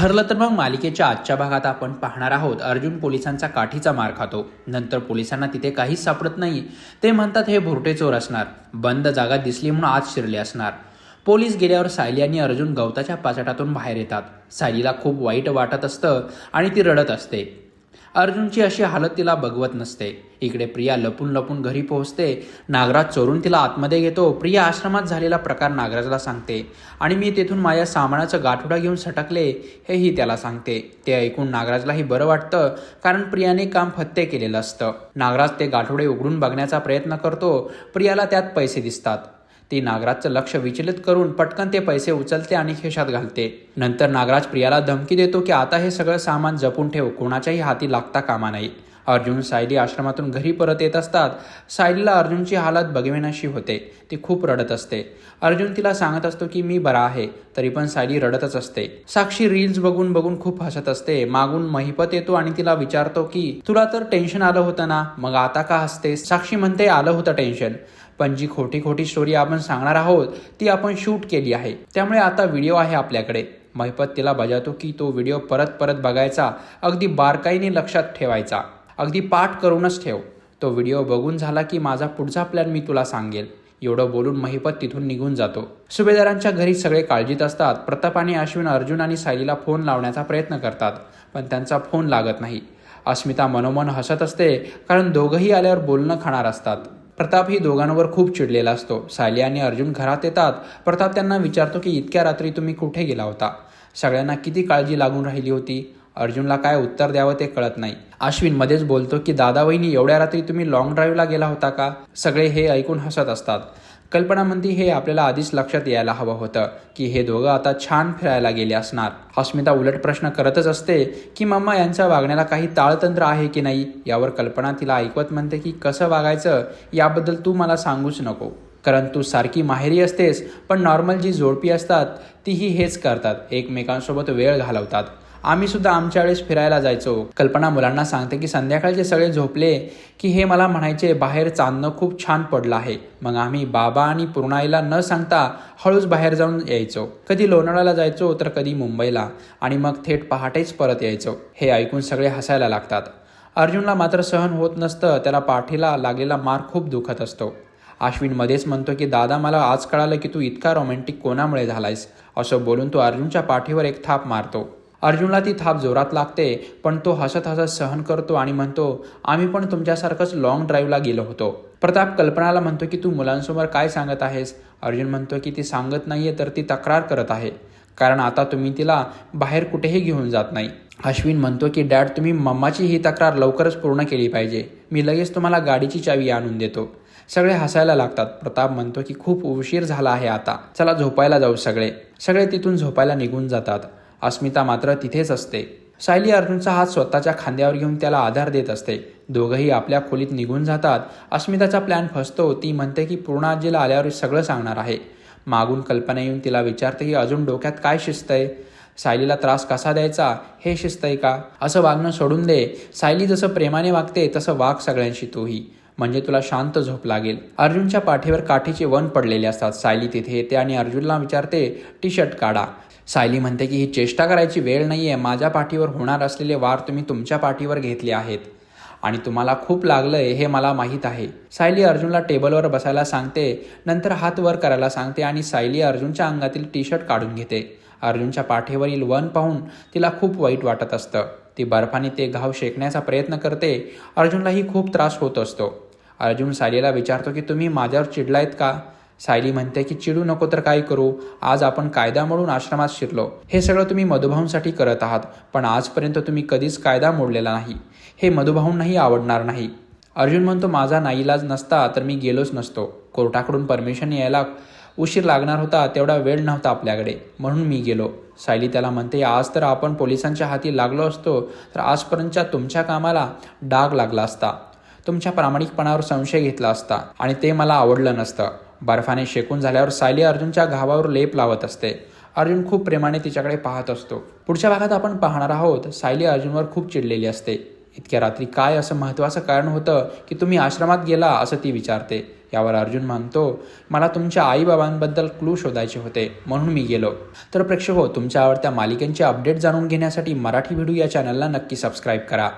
ठरलं तर मग मालिकेच्या आजच्या भागात आपण पाहणार आहोत. अर्जुन पोलिसांचा काठीचा मार खातो. नंतर पोलिसांना तिथे काहीच सापडत नाही ते म्हणतात हे भुरटे चोर असणार. बंद जागा दिसली म्हणून आज शिरले असणार. पोलीस गेल्यावर सायली आणि अर्जुन गवताच्या पाचटातून बाहेर येतात. सायलीला खूप वाईट वाटत असतं आणि ती रडत असते. अर्जुनची अशी हालत तिला बघवत नसते. इकडे प्रिया लपून लपून घरी पोहोचते. नागराज चोरून तिला आतमध्ये घेतो. प्रिया आश्रमात झालेला प्रकार नागराजला सांगते. आणि मी तेथून माझ्या सामानाचं गाठोडा घेऊन सटकले हेही त्याला सांगते. ते ऐकून नागराजलाही बरं वाटतं कारण प्रियाने काम फत्ते केलेलं असतं. नागराज ते गाठोडे उघडून बघण्याचा प्रयत्न करतो. प्रियाला त्यात पैसे दिसतात. ती नागराजचं लक्ष विचलित करून पटकन ते पैसे उचलते आणि खिशात घालते. नंतर नागराज प्रियाला धमकी देतो की आता हे सगळं सामान जपून ठेव कोणाच्याही हाती लागता कामा नाही अर्जुन सायली आश्रमातून घरी परत येत असतात. सायलीला अर्जुनची हालत बघवेनाशी होते. ती खूप रडत असते. अर्जुन तिला सांगत असतो की मी बरा आहे. तरी पण सायली रडतच असते. साक्षी रील्स बघून बघून खूप हसत असते. मागून महिपत येतो आणि तिला विचारतो की तुला तर टेन्शन आलं होतं ना? मग आता का हसते साक्षी म्हणते आलं होतं टेन्शन पण जी खोटी खोटी स्टोरी आपण सांगणार आहोत ती आपण शूट केली आहे. त्यामुळे आता व्हिडिओ आहे आपल्याकडे. महिपत तिला बजावतो की तो व्हिडिओ परत परत बघायचा. अगदी बारकाईने लक्षात ठेवायचा. अगदी पाठ करूनच ठेव. तो व्हिडिओ बघून झाला की माझा पुढचा प्लॅन मी तुला सांगेल. एवढं बोलून महिपत तिथून निघून जातो. सुभेदारांच्या घरी सगळे काळजीत असतात. प्रताप आणि अश्विन अर्जुन आणि सायलीला फोन लावण्याचा प्रयत्न करतात पण त्यांचा फोन लागत नाही. अस्मिता मनोमन हसत असते कारण दोघंही आल्यावर बोलणं खाणार असतात. प्रताप ही दोघांवर खूप चिडलेला असतो. सायली आणि अर्जुन घरात येतात. प्रताप त्यांना विचारतो की इतक्या रात्री तुम्ही कुठे गेला होता? सगळ्यांना किती काळजी लागून राहिली होती? अर्जुनला काय उत्तर द्यावं ते कळत नाही. अश्विन मध्येच बोलतो की दादा वहिनी एवढ्या रात्री तुम्ही लॉंग ड्राईव्हला गेला होता का? सगळे हे ऐकून हसत असतात. कल्पना म्हणती हे आपल्याला आधीच लक्षात यायला हवं होतं की हे दोघं आता छान फिरायला गेले असणार. अस्मिता उलट प्रश्न करतच असते की मम्मा यांच्या वागण्याला काही ताळतंत्र आहे की नाही? यावर कल्पना तिला ऐकवत म्हणते की कसं वागायचं याबद्दल तू मला सांगूच नको. कारण तू सारखी माहेरी असतेस पण नॉर्मल जी जोडपी असतात तीही हेच करतात एकमेकांसोबत वेळ घालवतात. आम्ही सुद्धा आमच्या वेळेस फिरायला जायचो. कल्पना मुलांना सांगते की संध्याकाळचे सगळे झोपले की हे मला म्हणायचे बाहेर चांदणं खूप छान पडलं आहे. मग आम्ही बाबा आणि पूर्णाईला न सांगता हळूच बाहेर जाऊन यायचो. कधी लोणावळ्याला जायचो तर कधी मुंबईला आणि मग थेट पहाटेच परत यायचो. हे ऐकून सगळे हसायला लागतात. अर्जुनला मात्र सहन होत नसतं त्याला पाठीला लागलेला मार खूप दुखत असतो. अश्विन मध्येच म्हणतो की दादा मला आज कळालं की तू इतका रोमॅन्टिक कोणामुळे झालायस? असं बोलून तो अर्जुनच्या पाठीवर एक थाप मारतो. अर्जुनला ती थाप जोरात लागते पण तो हसत हसत सहन करतो आणि म्हणतो आम्ही पण तुमच्यासारखंच लाँग ड्राईव्हला गेलो होतो. प्रताप कल्पनाला म्हणतो की तू मुलांसमोर काय सांगत आहेस? अर्जुन म्हणतो की ती सांगत नाहीये तर ती तक्रार करत आहे. कारण आता तुम्ही तिला बाहेर कुठेही घेऊन जात नाही. अश्विन म्हणतो की डॅड तुम्ही मम्माची ही तक्रार लवकरच पूर्ण केली पाहिजे. मी लगेच तुम्हाला गाडीची चावी आणून देतो. सगळे हसायला लागतात. प्रताप म्हणतो की खूप उशीर झाला आहे आता. चला झोपायला जाऊ सगळे. सगळे तिथून झोपायला निघून जातात. अस्मिता मात्र तिथेच असते. सायली अर्जुनचा हात स्वतःच्या खांद्यावर घेऊन त्याला आधार देत असते. दोघंही आपल्या खोलीत निघून जातात. अस्मिताचा प्लॅन फसतो. ती म्हणते की पूर्ण आजीला आल्यावर सगळं सांगणार आहे. मागून कल्पना येऊन तिला विचारते की अजून डोक्यात काय शिस्तय? आहे सायलीला त्रास कसा द्यायचा? हे शिस्तय आहे का? असं वागणं सोडून दे. सायली जसं प्रेमाने वागते तसं वाग सगळ्यांशी तोही. म्हणजे तुला शांत झोप लागेल. अर्जुनच्या पाठीवर काठीचे वन पडलेले असतात. सायली तिथे येते आणि अर्जुनला विचारते टी शर्ट काढा. सायली म्हणते की ही चेष्टा करायची वेळ नाही आहे माझ्या पाठीवर होणार असलेले वार तुम्ही तुमच्या पाठीवर घेतले आहेत आणि तुम्हाला खूप लागलंय हे मला माहीत आहे. सायली अर्जुनला टेबलवर बसायला सांगते नंतर हात वर करायला सांगते आणि सायली अर्जुनच्या अंगातील टी शर्ट काढून घेते. अर्जुनच्या पाठीवरील वन पाहून तिला खूप वाईट वाटत असतं. ती बर्फाने ते घाव शेकण्याचा प्रयत्न करते. अर्जुनलाही खूप त्रास होत असतो. अर्जुन सायलीला विचारतो की तुम्ही माझ्यावर चिडलायत का? सायली म्हणते की चिडू नको तर काय करू? आज आपण कायदा मोडून आश्रमात शिरलो. हे सगळं तुम्ही मधुभाऊंसाठी करत आहात पण आजपर्यंत तुम्ही कधीच कायदा मोडलेला नाही. हे मधुभाऊंनाही आवडणार नाही. अर्जुन म्हणतो माझा नाईलाज नसता तर मी गेलोच नसतो. कोर्टाकडून परमिशन यायला उशीर लागणार होता तेवढा वेळ नव्हता आपल्याकडे. म्हणून मी गेलो. सायली त्याला म्हणते आज तर आपण पोलिसांच्या हाती लागलो असतो तर आजपर्यंतच्या तुमच्या कामाला डाग लागला असता. तुमच्या प्रामाणिकपणावर संशय घेतला असता आणि ते मला आवडलं नसतं. बर्फाने शेकून झाल्यावर सायली अर्जुनच्या घावावर लेप लावत असते. अर्जुन खूप प्रेमाने तिच्याकडे पाहत असतो. पुढच्या भागात आपण पाहणार आहोत सायली अर्जुनवर खूप चिडलेली असते. इतक्या रात्री काय असं महत्त्वाचं कारण होतं की तुम्ही आश्रमात गेला असं ती विचारते. यावर अर्जुन म्हणतो मला तुमच्या आईबाबांबद्दल क्लू शोधायचे होते म्हणून मी गेलो. तर प्रेक्षक हो तुमच्या आवडत्या मालिकेंचे अपडेट जाणून घेण्यासाठी मराठी व्हिडिओ या चॅनलला नक्की सबस्क्राईब करा.